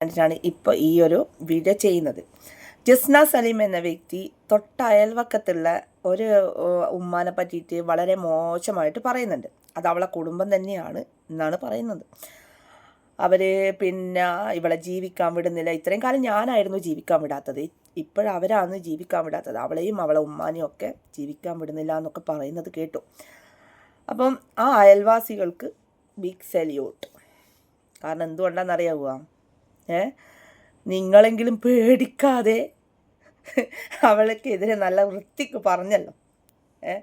വേണ്ടിയിട്ടാണ് ഇപ്പോൾ ഈ ഒരു വീഡിയോ ചെയ്യുന്നത്. ജസ്ന സലീം എന്ന വ്യക്തി തൊട്ട അയൽവക്കത്തുള്ള ഒരു ഉമ്മാനെ പറ്റിയിട്ട് വളരെ മോശമായിട്ട് പറയുന്നുണ്ട്. അത് അവളെ കുടുംബം തന്നെയാണ് എന്നാണ് പറയുന്നത്. അവർ പിന്നെ ഇവളെ ജീവിക്കാൻ വിടുന്നില്ല. ഇത്രയും കാലം ഞാനായിരുന്നു ജീവിക്കാൻ വിടാത്തത്. ഇപ്പോഴവരാണ് ജീവിക്കാൻ വിടാത്തത്. അവളെയും അവളെ ഉമ്മാനെയും ഒക്കെ ജീവിക്കാൻ വിടുന്നില്ല എന്നൊക്കെ പറയുന്നത് കേട്ടു. അപ്പം ആ അയൽവാസികൾക്ക് ബിഗ് സല്യൂട്ട്. കാരണം എന്തുകൊണ്ടാണെന്നറിയാവുക ഏ? നിങ്ങളെങ്കിലും പേടിക്കാതെ അവൾക്കെതിരെ നല്ല വൃത്തിക്ക് പറഞ്ഞല്ലോ. ഏ?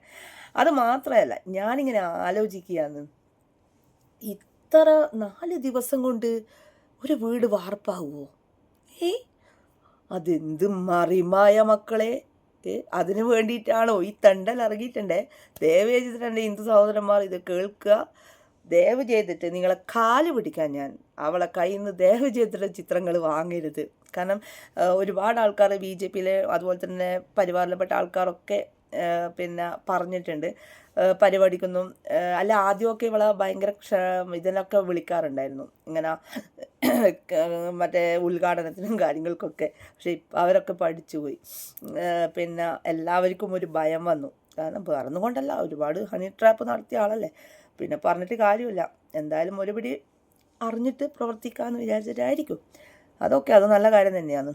അത് മാത്രമല്ല ഞാനിങ്ങനെ ആലോചിക്കുകയാണ്. ഇത്ര നാല് ദിവസം കൊണ്ട് ഒരു വീട് വാർപ്പാവുമോ ഏ? അതെന്ത് മറിമായ മക്കളെ. അതിനു വേണ്ടിയിട്ടാണോ ഈ തണ്ടൽ ഇറങ്ങിയിട്ടുണ്ടേ? ദേവേജിത്തിന്റെ ഹിന്ദു സഹോദരന്മാർ ഇത് കേൾക്കുക. ദയവ് ചെയ്തിട്ട് നിങ്ങളെ കാൽ പിടിക്കാൻ ഞാൻ അവളെ കയ്യിൽ നിന്ന് ദയവ് ചെയ്തിട്ട് ചിത്രങ്ങൾ വാങ്ങരുത്. കാരണം ഒരുപാട് ആൾക്കാർ ബി ജെ പിയിലെ അതുപോലെ തന്നെ പരിവാറിൽപ്പെട്ട ആൾക്കാരൊക്കെ പിന്നെ പറഞ്ഞിട്ടുണ്ട്. പരിപാടിക്കൊന്നും അല്ല ആദ്യമൊക്കെ ഇവളെ ഭയങ്കര ക്ഷ ഇതിനൊക്കെ വിളിക്കാറുണ്ടായിരുന്നു. ഇങ്ങനെ മറ്റേ ഉദ്ഘാടനത്തിനും കാര്യങ്ങൾക്കൊക്കെ. പക്ഷെ ഇപ്പം അവരൊക്കെ പഠിച്ചു പോയി. പിന്നെ എല്ലാവർക്കും ഒരു ഭയം വന്നു. കാരണം പറന്നുകൊണ്ടല്ല ഒരുപാട് ഹണി ട്രാപ്പ് നടത്തിയ ആളല്ലേ? പിന്നെ പറഞ്ഞിട്ട് കാര്യമില്ല. എന്തായാലും ഒരുപിടി അറിഞ്ഞിട്ട് പ്രവർത്തിക്കാമെന്ന് വിചാരിച്ചിട്ടായിരിക്കും. അതൊക്കെ അത് നല്ല കാര്യം തന്നെയാണ്.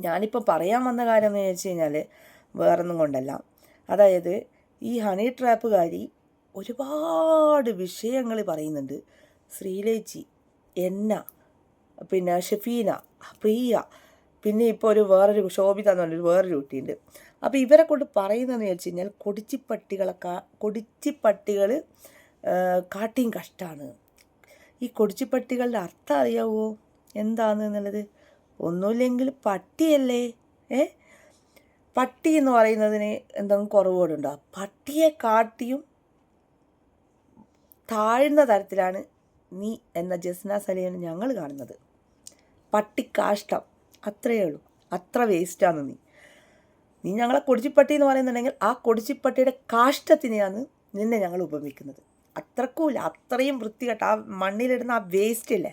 ഞാനിപ്പോൾ പറയാൻ വന്ന കാര്യം എന്ന് വെച്ച് കഴിഞ്ഞാൽ വേറൊന്നും കൊണ്ടല്ല. അതായത് ഈ ഹണി ട്രാപ്പുകാരി ഒരുപാട് വിഷയങ്ങൾ പറയുന്നുണ്ട്. ശ്രീലേച്ചി എന്ന പിന്നെ ഷെഫീന പ്രിയ പിന്നെ ഇപ്പോൾ ഒരു വേറൊരു ശോഭിത എന്ന് പറഞ്ഞൊരു വേറൊരു കുട്ടിയുണ്ട്. അപ്പോൾ ഇവരെ കൊണ്ട് പറയുന്നതെന്ന് വെച്ച് കഴിഞ്ഞാൽ കൊടിച്ചിപ്പട്ടികളെ കാ കൊടിച്ചിപ്പട്ടികൾ കാട്ടിയും കഷ്ടമാണ് ഈ കൊടിച്ചിപ്പട്ടികളുടെ അർത്ഥം അറിയാവോ? എന്താണ് എന്നുള്ളത്? ഒന്നുമില്ലെങ്കിൽ പട്ടിയല്ലേ? ഏ? പട്ടി എന്ന് പറയുന്നതിന് എന്തെങ്കിലും കുറവുകളുണ്ടോ? പട്ടിയെ കാട്ടിയും താഴ്ന്ന തരത്തിലാണ് നീ എന്ന ജസ്ന സലീമിനെ ഞങ്ങൾ കാണുന്നത്. പട്ടിക്കാഷ്ടം. അത്രയേ ഉള്ളൂ. അത്ര വേസ്റ്റാണ് നീ. നീ ഞങ്ങളെ കൊടിച്ചിപ്പട്ടി എന്ന് പറയുന്നുണ്ടെങ്കിൽ ആ കൊടിച്ചിപ്പട്ടിയുടെ കാഷ്ടത്തിനെയാണ് നിന്നെ ഞങ്ങൾ ഉപമിക്കുന്നത്. അത്രക്കൂല അത്രയും വൃത്തികെട്ട ആ മണ്ണിലിടുന്ന ആ വേസ്റ്റ് ഇല്ലേ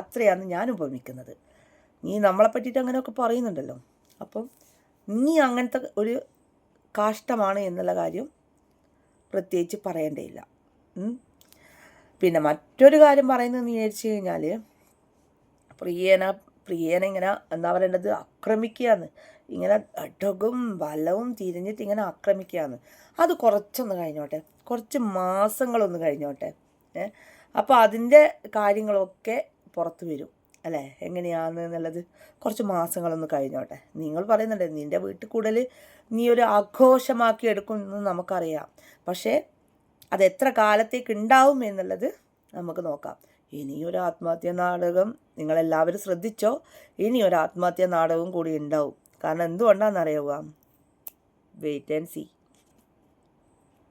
അത്രയാണ് ഞാൻ ഉപമിക്കുന്നത്. നീ നമ്മളെ പറ്റിയിട്ട് അങ്ങനെയൊക്കെ പറയുന്നുണ്ടല്ലോ. അപ്പം നീ അങ്ങനത്തെ ഒരു കാഷ്ടമാണ് എന്നുള്ള കാര്യം പ്രത്യേകിച്ച് പറയേണ്ടയില്ല. പിന്നെ മറ്റൊരു കാര്യം പറയുന്നതെന്ന് വിചാരിച്ചു കഴിഞ്ഞാൽ പ്രിയേന പ്രിയനെ ഇങ്ങനെ എന്താ പറയേണ്ടത് ആക്രമിക്കുകയാണ്. ഇങ്ങനെ അടകും വലവും തിരിഞ്ഞിട്ട് ഇങ്ങനെ ആക്രമിക്കുകയാണ്. അത് കുറച്ചൊന്ന് കഴിഞ്ഞോട്ടെ. കുറച്ച് മാസങ്ങളൊന്ന് കഴിഞ്ഞോട്ടെ. അപ്പോൾ അതിന്റെ കാര്യങ്ങളൊക്കെ പുറത്ത് വരും. അല്ലേ? എങ്ങനെയാണ് എന്നുള്ളത് കുറച്ച് മാസങ്ങളൊന്ന് കഴിഞ്ഞോട്ടെ. നിങ്ങൾ പറയുന്നുണ്ട് നിന്റെ വീട്ടിൽ കൂടുതൽ നീ ഒരു ആഘോഷമാക്കി എടുക്കുമെന്ന് നമുക്കറിയാം. പക്ഷേ അത് എത്ര കാലത്തേക്ക് ഉണ്ടാവും എന്നുള്ളത് നമുക്ക് നോക്കാം. ഇനിയൊരു ആത്മഹത്യ നാടകം നിങ്ങളെല്ലാവരും ശ്രദ്ധിച്ചോ? ഇനിയൊരു ആത്മഹത്യ നാടകവും കൂടി ഉണ്ടാവും. കാരണം എന്തുകൊണ്ടാണെന്നറിയാവുക വെയിറ്റ് ആൻഡ് സീ